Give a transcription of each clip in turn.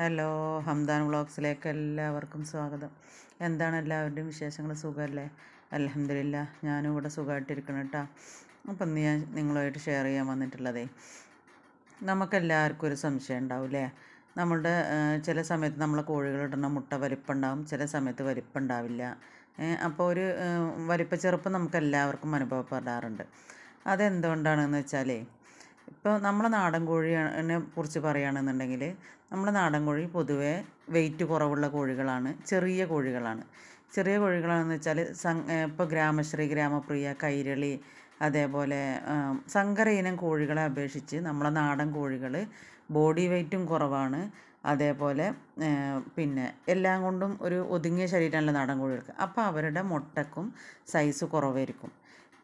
Hello Hamdan വ്ളോഗ്സിലേക്ക് എല്ലാവർക്കും സ്വാഗതം. എന്താണ് എല്ലാവരുടെയും വിശേഷങ്ങൾ? സുഖമല്ലേ? അലഹമില്ല ഞാനും ഇവിടെ സുഖമായിട്ടിരിക്കണം കേട്ടോ. അപ്പം ഞാൻ നിങ്ങളുമായിട്ട് ഷെയർ ചെയ്യാൻ വന്നിട്ടുള്ളതേ നമുക്കെല്ലാവർക്കും ഒരു സംശയം ഉണ്ടാവില്ലേ നമ്മളുടെ ചില സമയത്ത് നമ്മളെ കോഴികളിടുന്ന മുട്ട വലിപ്പുണ്ടാവും ചില സമയത്ത് വലിപ്പുണ്ടാവില്ല. അപ്പോൾ ഒരു വലിപ്പ ചെറുപ്പം നമുക്ക് എല്ലാവർക്കും അനുഭവപ്പെടാറുണ്ട്. അതെന്തുകൊണ്ടാണെന്ന് വെച്ചാലേ ഇപ്പോൾ നമ്മളെ നാടൻ കോഴിയെ കുറിച്ച് പറയുകയാണെന്നുണ്ടെങ്കിൽ നമ്മളെ നാടൻ കോഴി പൊതുവേ വെയിറ്റ് കുറവുള്ള കോഴികളാണ് ചെറിയ കോഴികളാണ്. ചെറിയ കോഴികളാണെന്ന് വെച്ചാൽ ഇപ്പോൾ ഗ്രാമശ്രീ ഗ്രാമപ്രിയ കൈരളി അതേപോലെ സങ്കര ഇനം കോഴികളെ അപേക്ഷിച്ച് നമ്മളെ നാടൻ കോഴികൾ ബോഡി വെയ്റ്റും കുറവാണ്. അതേപോലെ പിന്നെ എല്ലാം കൊണ്ടും ഒരു ഒതുങ്ങിയ ശരീരമല്ല നാടൻ കോഴികൾക്ക്. അപ്പോൾ അവരുടെ മുട്ടക്കും സൈസ് കുറവായിരിക്കും.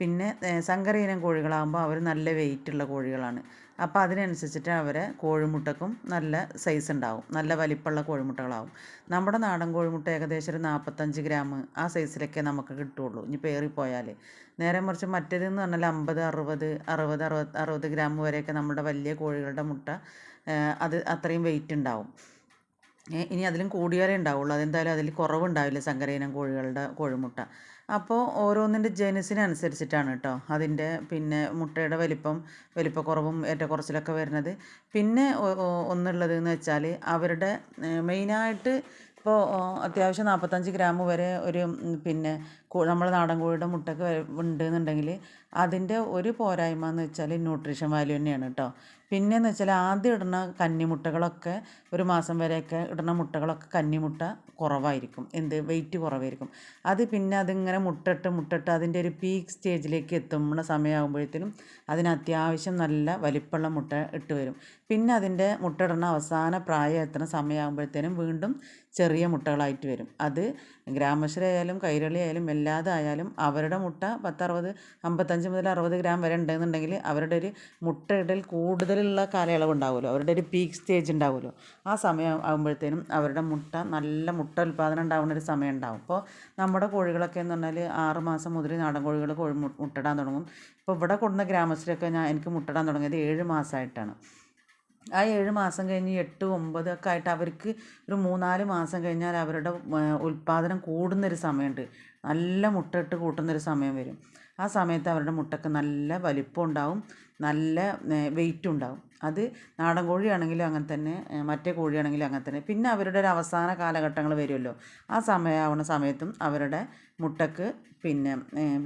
പിന്നെ സങ്കര ഇനം കോഴികളാകുമ്പോൾ അവർ നല്ല വെയിറ്റുള്ള കോഴികളാണ്. അപ്പോൾ അതിനനുസരിച്ചിട്ട് അവരെ കോഴിമുട്ടക്കും നല്ല സൈസ് ഉണ്ടാവും നല്ല വലിപ്പമുള്ള കോഴിമുട്ടകളാവും. നമ്മുടെ നാടൻ കോഴിമുട്ട ഏകദേശം ഒരു നാൽപ്പത്തഞ്ച് ഗ്രാം ആ സൈസിലൊക്കെ നമുക്ക് കിട്ടുള്ളൂ. ഇനി പേറിപ്പോയാൽ നേരെ മറിച്ച് മറ്റേതെന്ന് പറഞ്ഞാൽ അമ്പത് അറുപത് അറുപത് അറുപത് അറുപത് ഗ്രാം വരെയൊക്കെ നമ്മുടെ വലിയ കോഴികളുടെ മുട്ട അത് അത്രയും വെയിറ്റ് ഉണ്ടാവും ഇനി അതിലും കൂടിയാലേ ഉണ്ടാവുള്ളൂ. അതെന്തായാലും അതിൽ കുറവുണ്ടാവില്ല സങ്കരയിനം കോഴികളുടെ കോഴിമുട്ട. അപ്പോൾ ഓരോന്നിന്റെ ജനുസിനനുസരിച്ചിട്ടാണ് കേട്ടോ അതിന്റെ പിന്നെ മുട്ടയുടെ വലിപ്പം വലിപ്പക്കുറവും ഏറ്റക്കുറച്ചിലൊക്കെ വരുന്നത്. പിന്നെ ഒന്നുള്ളത് എന്ന് വെച്ചാൽ അവരുടെ മെയിനായിട്ട് ഇപ്പോൾ അത്യാവശ്യം നാൽപ്പത്തഞ്ച് ഗ്രാം വരെ ഒരു പിന്നെ നമ്മൾ നാടൻ കോഴിയുടെ മുട്ടയ്ക്ക് ഉണ്ട് എന്നുണ്ടെങ്കിൽ അതിന്റെ ഒരു പോരായ്മ എന്ന് വെച്ചാൽ ന്യൂട്രീഷൻ വാല്യൂ തന്നെയാണ് കേട്ടോ. പിന്നെയെന്ന് വെച്ചാൽ ആദ്യം ഇടുന്ന കന്നിമുട്ടകളൊക്കെ ഒരു മാസം വരെയൊക്കെ ഇടുന്ന മുട്ടകളൊക്കെ കന്നിമുട്ട കുറവായിരിക്കും. എന്ത്? വെയിറ്റ് കുറവായിരിക്കും. അത് പിന്നെ അതിങ്ങനെ മുട്ടിട്ട് മുട്ടിട്ട് അതിന്റെ ഒരു പീക്ക് സ്റ്റേജിലേക്ക് എത്തുന്ന സമയമാകുമ്പോഴത്തേനും അതിന് അത്യാവശ്യം നല്ല വലിപ്പമുള്ള മുട്ട ഇട്ട് വരും. പിന്നെ അതിന്റെ മുട്ട മുട്ടയിടുന്ന അവസാന പ്രായം എത്തുന്ന സമയമാകുമ്പോഴത്തേനും വീണ്ടും ചെറിയ മുട്ടകളായിട്ട് വരും. അത് ഗ്രാമശ്രീ ആയാലും കൈരളി ആയാലും എല്ലാതായാലും അവരുടെ മുട്ട പത്തറുപത് അമ്പത്തഞ്ച് മുതൽ അറുപത് ഗ്രാം വരെ ഉണ്ടെന്നുണ്ടെങ്കിൽ അവരുടെ ഒരു മുട്ടയിടൽ കൂടുതലുള്ള കാലയളവ് ഉണ്ടാവുമല്ലോ അവരുടെ ഒരു പീക്ക് സ്റ്റേജ് ഉണ്ടാവുമല്ലോ. ആ സമയം ആകുമ്പോഴത്തേനും അവരുടെ മുട്ട നല്ല മുട്ട ഉൽപ്പാദനം ഉണ്ടാവുന്ന ഒരു സമയം ഉണ്ടാവും. അപ്പോൾ നമ്മുടെ കോഴികളൊക്കെ എന്ന് പറഞ്ഞാൽ ആറ് മാസം മുതൽ നാടൻ കോഴികൾ കോഴി മുട്ടിടാൻ തുടങ്ങും. ഇപ്പോൾ ഇവിടെ കൊടുക്കുന്ന ഗ്രാമസ്ഥരൊക്കെ ഞാൻ എനിക്ക് മുട്ടിടാൻ തുടങ്ങിയത് ഏഴ് മാസമായിട്ടാണ്. ആ ഏഴ് മാസം കഴിഞ്ഞ് എട്ട് ഒമ്പത് ഒക്കെ ആയിട്ട് അവർക്ക് ഒരു മൂന്നാൽ മാസം കഴിഞ്ഞാൽ അവരുടെ ഉൽപ്പാദനം കൂടുന്നൊരു സമയമുണ്ട്. നല്ല മുട്ടയിട്ട് കൂട്ടുന്നൊരു സമയം വരും. ആ സമയത്ത് അവരുടെ മുട്ടയ്ക്ക് നല്ല വലിപ്പം ഉണ്ടാവും നല്ല വെയിറ്റും ഉണ്ടാവും അത് നാടൻ കോഴിയാണെങ്കിലും അങ്ങനെ തന്നെ മറ്റേ കോഴിയാണെങ്കിലും അങ്ങനെ തന്നെ. പിന്നെ അവരുടെ ഒരു അവസാന കാലഘട്ടങ്ങൾ വരുമല്ലോ. ആ സമയമാവുന്ന സമയത്തും അവരുടെ മുട്ടക്ക് പിന്നെ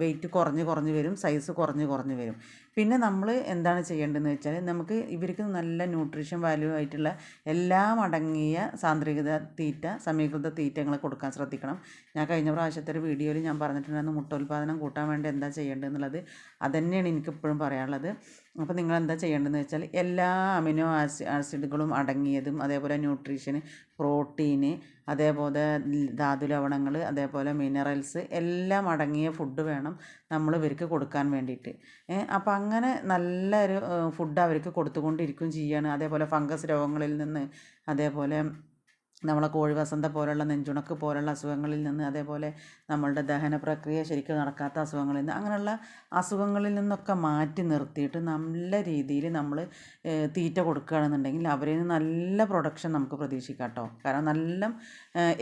വെയിറ്റ് കുറഞ്ഞ് കുറഞ്ഞ് വരും സൈസ് കുറഞ്ഞ് കുറഞ്ഞ് വരും. പിന്നെ നമ്മൾ എന്താണ് ചെയ്യേണ്ടതെന്ന് വെച്ചാൽ നമുക്ക് ഇവർക്ക് നല്ല ന്യൂട്രീഷൻ വാല്യൂ ആയിട്ടുള്ള എല്ലാം അടങ്ങിയ സാന്ദ്രീകൃത തീറ്റ സമീകൃത തീറ്റങ്ങൾ കൊടുക്കാൻ ശ്രദ്ധിക്കണം. ഞാൻ കഴിഞ്ഞ പ്രാവശ്യത്തെ ഒരു വീഡിയോയിൽ ഞാൻ പറഞ്ഞിട്ടുണ്ടായിരുന്നു മുട്ട ഉൽപ്പാദനം കൂട്ടാൻ വേണ്ടി എന്താ ചെയ്യേണ്ടതെന്നുള്ളത്. അതുതന്നെയാണ് എനിക്കിപ്പോഴും പറയാനുള്ളത്. അപ്പോൾ നിങ്ങൾ എന്താ ചെയ്യേണ്ടതെന്ന് വെച്ചാൽ എല്ലാ അമിനോ ആസി ആസിഡുകളും അടങ്ങിയതും അതേപോലെ ന്യൂട്രീഷന് പ്രോട്ടീന് അതേപോലെ ധാതു ലവണങ്ങൾ അതേപോലെ മിനറൽസ് എല്ലാം അടങ്ങിയ ഫുഡ് വേണം നമ്മൾ ഇവർക്ക് കൊടുക്കാൻ വേണ്ടിയിട്ട്. അപ്പോൾ അങ്ങനെ നല്ലൊരു ഫുഡ് അവർക്ക് കൊടുത്തുകൊണ്ടിരിക്കുകയും ചെയ്യുകയാണ് അതേപോലെ ഫംഗസ് രോഗങ്ങളിൽ നിന്ന് അതേപോലെ നമ്മളെ കോഴി വസന്ത പോലുള്ള നെഞ്ചുണക്ക് പോലുള്ള അസുഖങ്ങളിൽ നിന്ന് അതേപോലെ നമ്മളുടെ ദഹന പ്രക്രിയ ശരിക്കും നടക്കാത്ത അസുഖങ്ങളിൽ നിന്ന് അങ്ങനെയുള്ള അസുഖങ്ങളിൽ നിന്നൊക്കെ മാറ്റി നിർത്തിയിട്ട് നല്ല രീതിയിൽ നമ്മൾ തീറ്റ കൊടുക്കുകയാണെന്നുണ്ടെങ്കിൽ അവരിൽ നിന്ന് നല്ല പ്രൊഡക്ഷൻ നമുക്ക് പ്രതീക്ഷിക്കാം കേട്ടോ. കാരണം നല്ല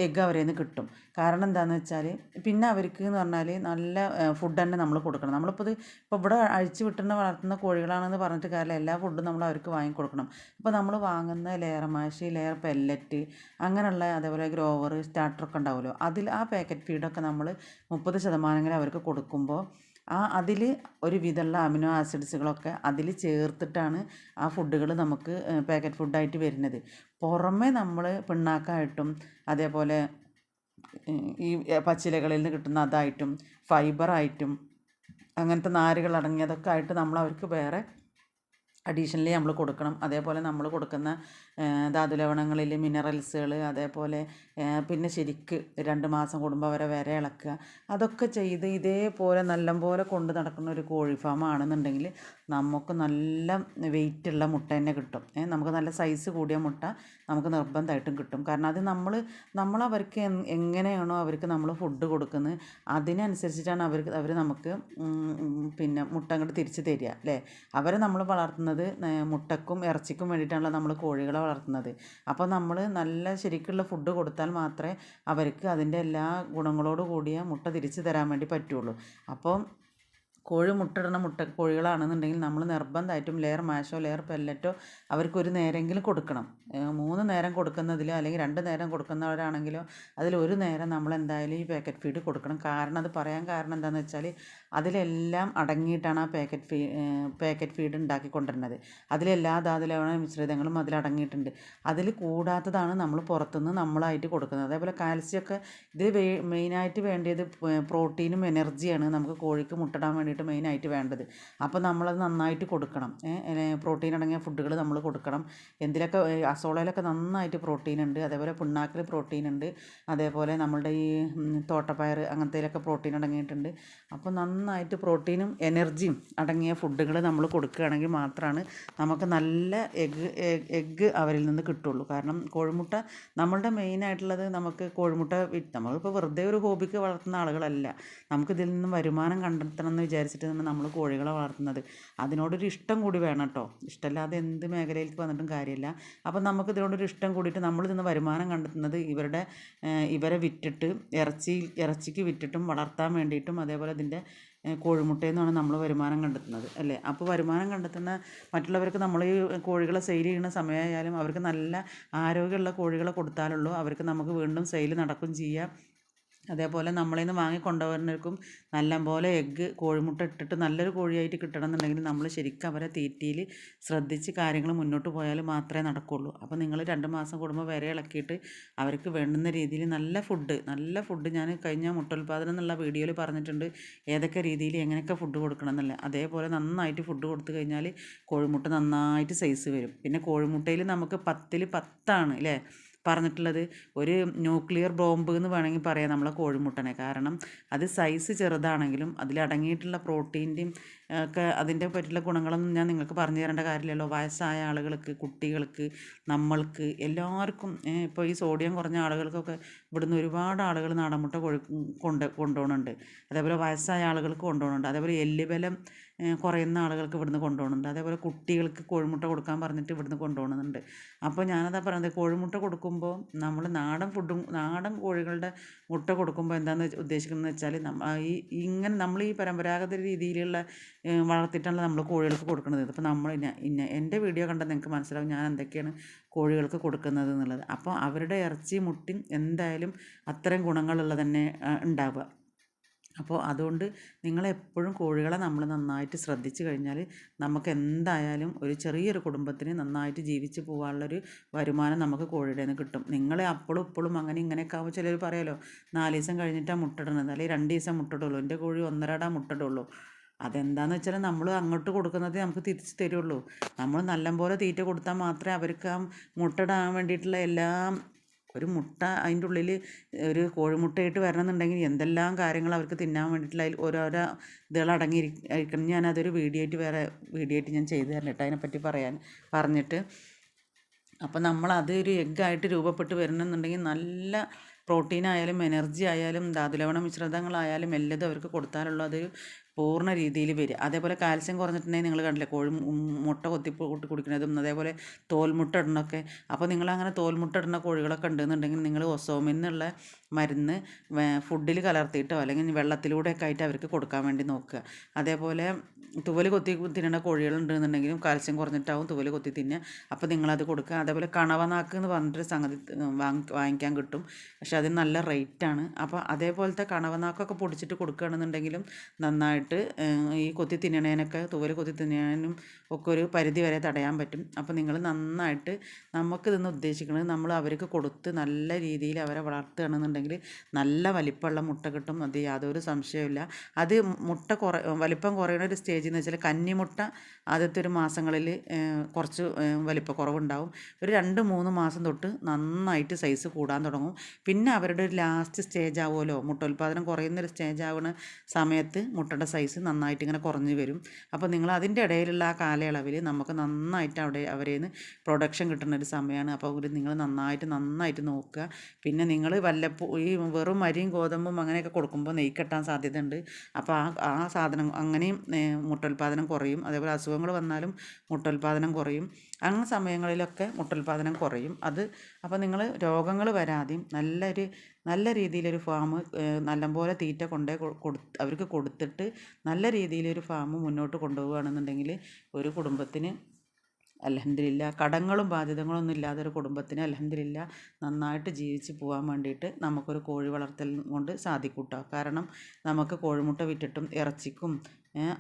എഗ്ഗ് അവരിൽ നിന്ന് കിട്ടും. കാരണം എന്താണെന്ന് വെച്ചാൽ പിന്നെ അവർക്ക് എന്ന് പറഞ്ഞാൽ നല്ല ഫുഡ് തന്നെ നമ്മൾ കൊടുക്കണം. നമ്മളിപ്പോൾ ഇത് ഇപ്പോൾ ഇവിടെ അഴിച്ചു വിട്ടുന്ന വളർത്തുന്ന കോഴികളാണെന്ന് പറഞ്ഞിട്ട് കാര്യമില്ല എല്ലാ ഫുഡും നമ്മൾ അവർക്ക് വാങ്ങിക്കൊടുക്കണം ഇപ്പോൾ നമ്മൾ വാങ്ങുന്ന ലെയർ മാഷി ലെയർ പെല്ലറ്റ് അങ്ങനെയുള്ള അതേപോലെ ഗ്രോവർ സ്റ്റാർട്ടറൊക്കെ ഉണ്ടാവുമല്ലോ. അതിൽ ആ പാക്കറ്റ് ഫീഡൊക്കെ നമ്മൾ മുപ്പത് ശതമാനമെങ്കിലും അവർക്ക് കൊടുക്കുമ്പോൾ ആ അതിൽ ഒരു വിധമുള്ള അമിനോ ആസിഡ്സുകളൊക്കെ അതിൽ ചേർത്തിട്ടാണ് ആ ഫുഡുകൾ നമുക്ക് പാക്കറ്റ് ഫുഡായിട്ട് വരുന്നത്. പുറമെ നമ്മൾ പിണ്ണാക്കായിട്ടും അതേപോലെ ഈ പച്ചിലകളിൽ നിന്ന് കിട്ടുന്ന അതായിട്ടും ഫൈബറായിട്ടും അങ്ങനത്തെ നാരുകൾ അടങ്ങിയതൊക്കെ ആയിട്ട് നമ്മൾ അവർക്ക് വേറെ അഡീഷണലി നമ്മൾ കൊടുക്കണം. അതേപോലെ നമ്മൾ കൊടുക്കുന്ന ധാതുലവണങ്ങളിൽ മിനറൽസുകൾ അതേപോലെ പിന്നെ ശരിക്ക് രണ്ട് മാസം കൂടുമ്പോൾ വരെ വര ഇളക്കുക. അതൊക്കെ ചെയ്ത് ഇതേപോലെ നല്ലപോലെ കൊണ്ട് നടക്കുന്ന ഒരു കോഴി ഫാം ആണെന്നുണ്ടെങ്കിൽ നമുക്ക് നല്ല വെയിറ്റുള്ള മുട്ട തന്നെ കിട്ടും. നമുക്ക് നല്ല സൈസ് കൂടിയ മുട്ട നമുക്ക് നിർബന്ധമായിട്ടും കിട്ടും. കാരണം അത് നമ്മൾ നമ്മൾ അവർക്ക് എങ്ങനെയാണോ അവർക്ക് നമ്മൾ ഫുഡ് കൊടുക്കുന്നത് അതിനനുസരിച്ചിട്ടാണ് അവർക്ക് അവർ നമുക്ക് പിന്നെ മുട്ട അങ്ങോട്ട് തിരിച്ച് തരിക അല്ലേ? അവരെ നമ്മൾ വളർത്തുന്നത് മുട്ടക്കും ഇറച്ചിക്കും വേണ്ടിയിട്ടാണല്ലോ നമ്മൾ കോഴികളെ വളർത്തുന്നത്. അപ്പോൾ നമ്മൾ നല്ല ശരിക്കുള്ള ഫുഡ് കൊടുത്താൽ മാത്രമേ അവർക്ക് അതിന്റെ എല്ലാ ഗുണങ്ങളോട് കൂടിയ മുട്ട തിരിച്ച് തരാൻ വേണ്ടി പറ്റുള്ളൂ. അപ്പോൾ കോഴി മുട്ടയിടുന്ന മുട്ട കോഴികളാണെന്നുണ്ടെങ്കിൽ നമ്മൾ നിർബന്ധമായിട്ടും ലെയർ മാഷോ ലെയർ പെല്ലറ്റോ അവർക്കൊരു നേരമെങ്കിലും കൊടുക്കണം. മൂന്ന് നേരം കൊടുക്കുന്നതിലോ അല്ലെങ്കിൽ രണ്ട് നേരം കൊടുക്കുന്നവരാണെങ്കിലോ അതിൽ ഒരു നേരം നമ്മൾ എന്തായാലും ഈ പാക്കറ്റ് ഫീഡ് കൊടുക്കണം. കാരണം അത് പറയാൻ കാരണം എന്താണെന്ന് വെച്ചാൽ അതിലെല്ലാം അടങ്ങിയിട്ടാണ് ആ പാക്കറ്റ് ഫീ പാക്കറ്റ് ഫീഡ് ഉണ്ടാക്കി കൊണ്ടുവരുന്നത് അതിലെല്ലാ ധാതുലവണ മിശ്രിതങ്ങളും അതിലടങ്ങിയിട്ടുണ്ട് അതിൽ കൂടാത്തതാണ് നമ്മൾ പുറത്തുനിന്ന് നമ്മളായിട്ട് കൊടുക്കുന്നത്. അതേപോലെ കാൽസ്യമൊക്കെ ഇത് മെയിനായിട്ട് വേണ്ടിയത് പ്രോട്ടീനും എനർജിയാണ് നമുക്ക് കോഴിക്ക് മുട്ടടാൻ വേണ്ടി വേണ്ടിയിട്ട് മെയിനായിട്ട് വേണ്ടത്. അപ്പോൾ നമ്മളത് നന്നായിട്ട് കൊടുക്കണം. പ്രോട്ടീൻ അടങ്ങിയ ഫുഡുകൾ നമ്മൾ കൊടുക്കണം. എന്തിലൊക്കെ അസോളയിലൊക്കെ നന്നായിട്ട് പ്രോട്ടീൻ ഉണ്ട്. അതേപോലെ പിണ്ണാക്കിൽ പ്രോട്ടീൻ ഉണ്ട്. അതേപോലെ നമ്മളുടെ ഈ തോട്ടപ്പയർ അങ്ങനത്തേലൊക്കെ പ്രോട്ടീൻ അടങ്ങിയിട്ടുണ്ട്. അപ്പോൾ നന്നായിട്ട് പ്രോട്ടീനും എനർജിയും അടങ്ങിയ ഫുഡുകൾ നമ്മൾ കൊടുക്കുകയാണെങ്കിൽ മാത്രമാണ് നമുക്ക് നല്ല എഗ്ഗ് എഗ്ഗ് അവരിൽ നിന്ന് കിട്ടുള്ളൂ. കാരണം കോഴിമുട്ട നമ്മളുടെ മെയിനായിട്ടുള്ളത് നമുക്ക് കോഴിമുട്ട നമ്മളിപ്പോൾ വെറുതെ ഒരു ഹോബിക്ക് വളർത്തുന്ന ആളുകളല്ല. നമുക്കിതിൽ നിന്നും വരുമാനം കണ്ടെത്തണം എന്ന് വിചാരിച്ചിട്ട് നമ്മൾ കോഴികളെ വളർത്തുന്നത്. അതിനോടൊരു ഇഷ്ടം കൂടി വേണം കേട്ടോ ഇഷ്ടമല്ലാതെ എന്ത് മേഖലയിലേക്ക് വന്നിട്ടും കാര്യമില്ല. അപ്പം നമുക്ക് ഇതിനോടൊരു ഇഷ്ടം കൂടിയിട്ട് നമ്മൾ ഇതിന് വരുമാനം കണ്ടെത്തുന്നത് ഇവരുടെ ഇവരെ വിറ്റിട്ട് ഇറച്ചി ഇറച്ചിക്ക് വിറ്റിട്ടും വളർത്താൻ വേണ്ടിയിട്ടും അതേപോലെ ഇതിന്റെ കോഴിമുട്ടയിൽ നിന്നാണ് നമ്മൾ വരുമാനം കണ്ടെത്തുന്നത്. അല്ലേ? അപ്പോൾ വരുമാനം കണ്ടെത്തുന്ന മറ്റുള്ളവർക്ക് നമ്മൾ ഈ കോഴികളെ സെയിൽ ചെയ്യുന്ന സമയമായാലും അവർക്ക് നല്ല ആരോഗ്യമുള്ള കോഴികളെ കൊടുത്താലുള്ളൂ. അവർക്ക് നമുക്ക് വീണ്ടും സെയിൽ നടക്കും ചെയ്യാം. അതേപോലെ നമ്മളിൽ നിന്ന് വാങ്ങി കൊണ്ടുവരുന്നവർക്കും നല്ലപോലെ എഗ്ഗ് കോഴിമുട്ട ഇട്ടിട്ട് നല്ലൊരു കോഴിയായിട്ട് കിട്ടണം എന്നുണ്ടെങ്കിൽ നമ്മൾ ശരിക്കും അവരെ തീറ്റയിൽ ശ്രദ്ധിച്ച് കാര്യങ്ങൾ മുന്നോട്ട് പോയാൽ മാത്രമേ നടക്കുകയുള്ളൂ അപ്പോൾ നിങ്ങൾ രണ്ട് മാസം കൂടുമ്പോൾ വരെ ഇളക്കിയിട്ട് അവർക്ക് വേണ്ടുന്ന രീതിയിൽ നല്ല ഫുഡ് നല്ല ഫുഡ് ഞാൻ കഴിഞ്ഞ മുട്ടോൽപാദനം എന്നുള്ള വീഡിയോയിൽ പറഞ്ഞിട്ടുണ്ട്. ഏതൊക്കെ രീതിയിൽ എങ്ങനെയൊക്കെ ഫുഡ് കൊടുക്കണം എന്നല്ല. അതേപോലെ നന്നായിട്ട് ഫുഡ് കൊടുത്തു കഴിഞ്ഞാൽ കോഴിമുട്ട നന്നായിട്ട് സൈസ് വരും. പിന്നെ കോഴിമുട്ടയിൽ നമുക്ക് പത്തിൽ പത്താണ് അല്ലേ? പറഞ്ഞിട്ടുള്ളത് ഒരു ന്യൂക്ലിയർ ബോംബ് എന്ന് വേണമെങ്കിൽ പറയാം നമ്മളെ കോഴിമുട്ടനെ. കാരണം അത് സൈസ് ചെറുതാണെങ്കിലും അതിലടങ്ങിയിട്ടുള്ള പ്രോട്ടീന്റെയും ഒക്കെ അതിന്റെ പറ്റിയുള്ള ഗുണങ്ങളൊന്നും ഞാൻ നിങ്ങൾക്ക് പറഞ്ഞു തരേണ്ട കാര്യമില്ലല്ലോ. വയസ്സായ ആളുകൾക്ക് കുട്ടികൾക്ക് നമ്മൾക്ക് എല്ലാവർക്കും ഇപ്പോൾ ഈ സോഡിയം കുറഞ്ഞ ആളുകൾക്കൊക്കെ ഇവിടുന്ന് ഒരുപാട് ആളുകൾ നാടൻമുട്ട കൊണ്ട് കൊണ്ടുപോകുന്നുണ്ട്. അതേപോലെ വയസ്സായ ആളുകൾക്ക് കൊണ്ടുപോകുന്നുണ്ട്. അതേപോലെ എല്ലുബലം കുറയുന്ന ആളുകൾക്ക് ഇവിടുന്ന് കൊണ്ടുപോകുന്നുണ്ട്. അതേപോലെ കുട്ടികൾക്ക് കോഴിമുട്ട കൊടുക്കാൻ പറഞ്ഞിട്ട് ഇവിടുന്ന് കൊണ്ടുപോകുന്നുണ്ട്. അപ്പോൾ ഞാനതാ പറയുന്നത് കോഴിമുട്ട കൊടുക്കുമ്പോൾ നമ്മൾ നാടൻ ഫുഡും നാടൻ കോഴികളുടെ മുട്ട കൊടുക്കുമ്പോൾ എന്താണെന്ന് ഉദ്ദേശിക്കുന്നത് വെച്ചാൽ ഈ ഇങ്ങനെ നമ്മൾ ഈ പരമ്പരാഗത രീതിയിലുള്ള വളർത്തിയിട്ടാണ് നമ്മൾ കോഴികൾക്ക് കൊടുക്കുന്നത്. ഇപ്പോൾ നമ്മൾ ഇന്ന എന്റെ വീഡിയോ കണ്ടാൽ നിങ്ങൾക്ക് മനസ്സിലാവും ഞാൻ എന്തൊക്കെയാണ് കോഴികൾക്ക് കൊടുക്കുന്നത് എന്നുള്ളത്. അപ്പോൾ അവരുടെ ഇറച്ചി മുട്ടി എന്തായാലും അത്തരം ഗുണങ്ങളുള്ളത് തന്നെ ഉണ്ടാവുക. അപ്പോൾ അതുകൊണ്ട് നിങ്ങളെപ്പോഴും കോഴികളെ നമ്മൾ നന്നായിട്ട് ശ്രദ്ധിച്ചു കഴിഞ്ഞാൽ നമുക്ക് എന്തായാലും ഒരു ചെറിയൊരു കുടുംബത്തിന് നന്നായിട്ട് ജീവിച്ച് പോകാനുള്ളൊരു വരുമാനം നമുക്ക് കോഴിയുടെ നിന്ന് കിട്ടും. നിങ്ങൾ അപ്പോഴും ഇപ്പോഴും അങ്ങനെ ഇങ്ങനെയൊക്കെ ആകുമ്പോൾ ചിലർ പറയാമല്ലോ നാല് ദിവസം കഴിഞ്ഞിട്ടാണ് മുട്ടിടുന്നത് അല്ലെങ്കിൽ രണ്ട് ദിവസം മുട്ടിടുള്ളൂ എന്റെ കോഴി ഒന്നരടാ മുട്ടിടുള്ളൂ അതെന്താന്ന് വെച്ചാൽ നമ്മൾ അങ്ങോട്ട് കൊടുക്കുന്നതേ നമുക്ക് തിരിച്ച് തരുള്ളൂ. നമ്മൾ നല്ലപോലെ തീറ്റ കൊടുത്താൽ മാത്രമേ അവർക്ക് ആ മുട്ടയിടാൻ വേണ്ടിയിട്ടുള്ള എല്ലാം ഒരു മുട്ട അതിന്റെ ഉള്ളിൽ ഒരു കോഴിമുട്ടയിട്ട് വരണമെന്നുണ്ടെങ്കിൽ എന്തെല്ലാം കാര്യങ്ങൾ അവർക്ക് തിന്നാൻ വേണ്ടിയിട്ടുള്ള അതിൽ ഓരോരോ ഇതുകൾ അടങ്ങിയിരിക്കണം. അതൊരു വീഡിയോ ആയിട്ട് വേറെ വീഡിയോ ആയിട്ട് ഞാൻ ചെയ്തു തരണം കേട്ടോ അതിനെപ്പറ്റി പറയാൻ പറഞ്ഞിട്ട്. അപ്പോൾ നമ്മൾ അതൊരു എഗ്ഗായിട്ട് രൂപപ്പെട്ട് വരണമെന്നുണ്ടെങ്കിൽ നല്ല പ്രോട്ടീൻ ആയാലും എനർജി ആയാലും ധാതുലവണ മിശ്രിതങ്ങളായാലും എല്ലതും അവർക്ക് കൊടുത്താലുള്ള അതൊരു പൂർണ രീതിയിൽ വരിക. അതേപോലെ കാൽസ്യം കുറഞ്ഞിട്ടുണ്ടെങ്കിൽ നിങ്ങൾ കണ്ടില്ലേ കോഴി മുട്ട കൊത്തി കുടിക്കുന്നതും അതേപോലെ തോൽമുട്ട ഇടണമൊക്കെ അപ്പോൾ നിങ്ങൾ അങ്ങനെ തോൽമുട്ട ഇടുന്ന കോഴികളൊക്കെ ഉണ്ടെന്നുണ്ടെങ്കിൽ നിങ്ങൾ ഒസോമിൽ നിന്നുള്ള മരുന്ന് ഫുഡിൽ കലർത്തിയിട്ടോ അല്ലെങ്കിൽ വെള്ളത്തിലൂടെയൊക്കെ ആയിട്ട് അവർക്ക് കൊടുക്കാൻ വേണ്ടി നോക്കുക. അതേപോലെ തുവൽ കൊത്തി തിന്നുന്ന കോഴികളുണ്ടെന്നുണ്ടെങ്കിലും കാൽസ്യം കുറഞ്ഞിട്ടാവും തുവൽ കൊത്തി തിന്നുക. അപ്പോൾ നിങ്ങളത് കൊടുക്കുക. അതേപോലെ കണവനാക്ക് എന്ന് പറഞ്ഞിട്ടൊരു സംഗതി വാങ്ങി വാങ്ങിക്കാൻ കിട്ടും. പക്ഷെ അതിന് നല്ല റേറ്റാണ് അപ്പോൾ അതേപോലത്തെ കണവനാക്കൊക്കെ പൊടിച്ചിട്ട് കൊടുക്കുകയാണെന്നുണ്ടെങ്കിലും നന്നായിട്ട് ഈ കൊത്തി തിന്നണേനൊക്കെ തൂവൽ കൊത്തി തിന്നണേനും ഒക്കെ ഒരു പരിധി വരെ തടയാൻ പറ്റും. അപ്പോൾ നിങ്ങൾ നന്നായിട്ട് നമുക്ക് ഇതെന്ന് ഉദ്ദേശിക്കുന്നത് നമ്മൾ അവർക്ക് കൊടുത്ത് നല്ല രീതിയിൽ അവരെ വളർത്തുകയാണെന്നുണ്ടെങ്കിൽ നല്ല വലിപ്പമുള്ള മുട്ട കിട്ടും അത് യാതൊരു സംശയമില്ല അത് മുട്ട കുറ വലിപ്പം കുറയുന്ന ഒരു സ്റ്റേജ് എന്ന് വെച്ചാൽ കന്നിമുട്ട ആദ്യത്തെ ഒരു മാസങ്ങളിൽ കുറച്ച് വലിപ്പ കുറവുണ്ടാവും ഒരു രണ്ട് മൂന്ന് മാസം തൊട്ട് നന്നായിട്ട് സൈസ് കൂടാൻ തുടങ്ങും. പിന്നെ അവരുടെ ഒരു ലാസ്റ്റ് സ്റ്റേജ് ആവുമല്ലോ മുട്ട ഉൽപ്പാദനം കുറയുന്നൊരു സ്റ്റേജ് ആവുന്ന സമയത്ത് മുട്ടയുടെ സൈസ് നന്നായിട്ട് ഇങ്ങനെ കുറഞ്ഞ് വരും. അപ്പോൾ നിങ്ങൾ അതിന്റെ ഇടയിലുള്ള ആ കാലയളവിൽ നമുക്ക് നന്നായിട്ട് അവിടെ അവരേന്ന് പ്രൊഡക്ഷൻ കിട്ടുന്ന ഒരു സമയമാണ് അപ്പോൾ ഒരു നിങ്ങൾ നന്നായിട്ട് നന്നായിട്ട് നോക്കുക. പിന്നെ നിങ്ങൾ വല്ലപ്പോ ഈ വെറും അരിയും ഗോതമ്പും അങ്ങനെയൊക്കെ കൊടുക്കുമ്പോൾ നെയ്യ് കെട്ടാൻ സാധ്യതയുണ്ട്. അപ്പോൾ ആ ആ സാധനം അങ്ങനെയും മുട്ടോൽപാദനം കുറയും. അതേപോലെ അസുഖങ്ങൾ വന്നാലും മുട്ടോൽപാദനം കുറയും. അങ്ങനെ സമയങ്ങളിലൊക്കെ മുട്ടുൽപാദനം കുറയും. അത് അപ്പോൾ നിങ്ങൾ രോഗങ്ങൾ വരാതെയും നല്ലൊരു നല്ല രീതിയിലൊരു ഫാം നല്ലപോലെ തീറ്റ കൊണ്ടേ കൊടു അവർക്ക് കൊടുത്തിട്ട് നല്ല രീതിയിലൊരു ഫാം മുന്നോട്ട് കൊണ്ടുപോവുകയാണെന്നുണ്ടെങ്കിൽ ഒരു കുടുംബത്തിന് അലഹമില്ല കടങ്ങളും ബാധ്യതകളൊന്നും ഇല്ലാതെ ഒരു കുടുംബത്തിന് അലഹമില്ല നന്നായിട്ട് ജീവിച്ച് പോകാൻ വേണ്ടിയിട്ട് നമുക്കൊരു കോഴി വളർത്തൽ കൊണ്ട് സാധിക്കൂട്ടോ. കേട്ടോ കാരണം നമുക്ക് കോഴിമുട്ട വിറ്റിട്ടും ഇറച്ചിക്കും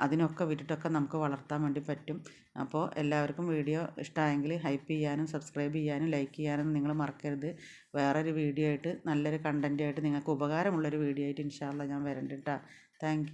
അതിനൊക്കെ വിറ്റിട്ടൊക്കെ നമുക്ക് വളർത്താൻ വേണ്ടി പറ്റും. അപ്പോൾ എല്ലാവർക്കും വീഡിയോ ഇഷ്ടമായെങ്കിൽ ഹൈപ്പ് ചെയ്യാനും സബ്സ്ക്രൈബ് ചെയ്യാനും ലൈക്ക് ചെയ്യാനും നിങ്ങൾ മറക്കരുത്. വേറൊരു വീഡിയോ ആയിട്ട് നല്ലൊരു കണ്ടന്റായിട്ട് നിങ്ങൾക്ക് ഉപകാരമുള്ളൊരു വീഡിയോ ആയിട്ട് ഇൻഷാല്ല ഞാൻ വരണ്ട കേട്ടോ താങ്ക്